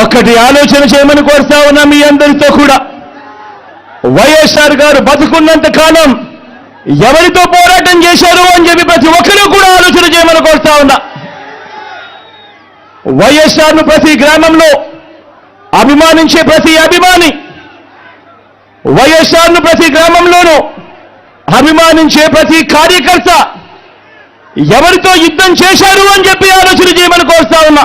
ఒకటి ఆలోచన చేయమని కోరుతా ఉన్నా మీ అందరితో కూడా. వైఎస్ఆర్ గారు బతుకున్నంత కాలం ఎవరితో పోరాటం చేశారు అని చెప్పి ప్రతి ఒక్కరూ కూడా ఆలోచన చేయమని కోరుతా ఉన్నా. వైఎస్ఆర్ను ప్రతి గ్రామంలో అభిమానించే ప్రతి అభిమాని వైఎస్ఆర్ను ప్రతి గ్రామంలోనూ అభిమానించే ప్రతి కార్యకర్త ఎవరితో యుద్ధం చేశారు అని చెప్పి ఆలోచన చేయమని కోరుతా ఉన్నా.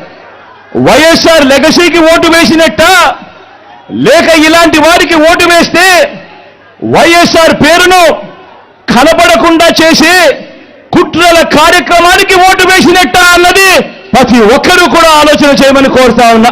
వైఎస్ఆర్ లెగసీకి ఓటు వేసినట్ట? లేక ఇలాంటి వారికి ఓటు వేస్తే వైఎస్ఆర్ పేరును కనపడకుండా చేసి కుట్రల కార్యక్రమానికి ఓటు వేసినట్ట అన్నది ప్రతి ఒక్కరూ కూడా ఆలోచన చేయమని కోరుతా ఉన్నా.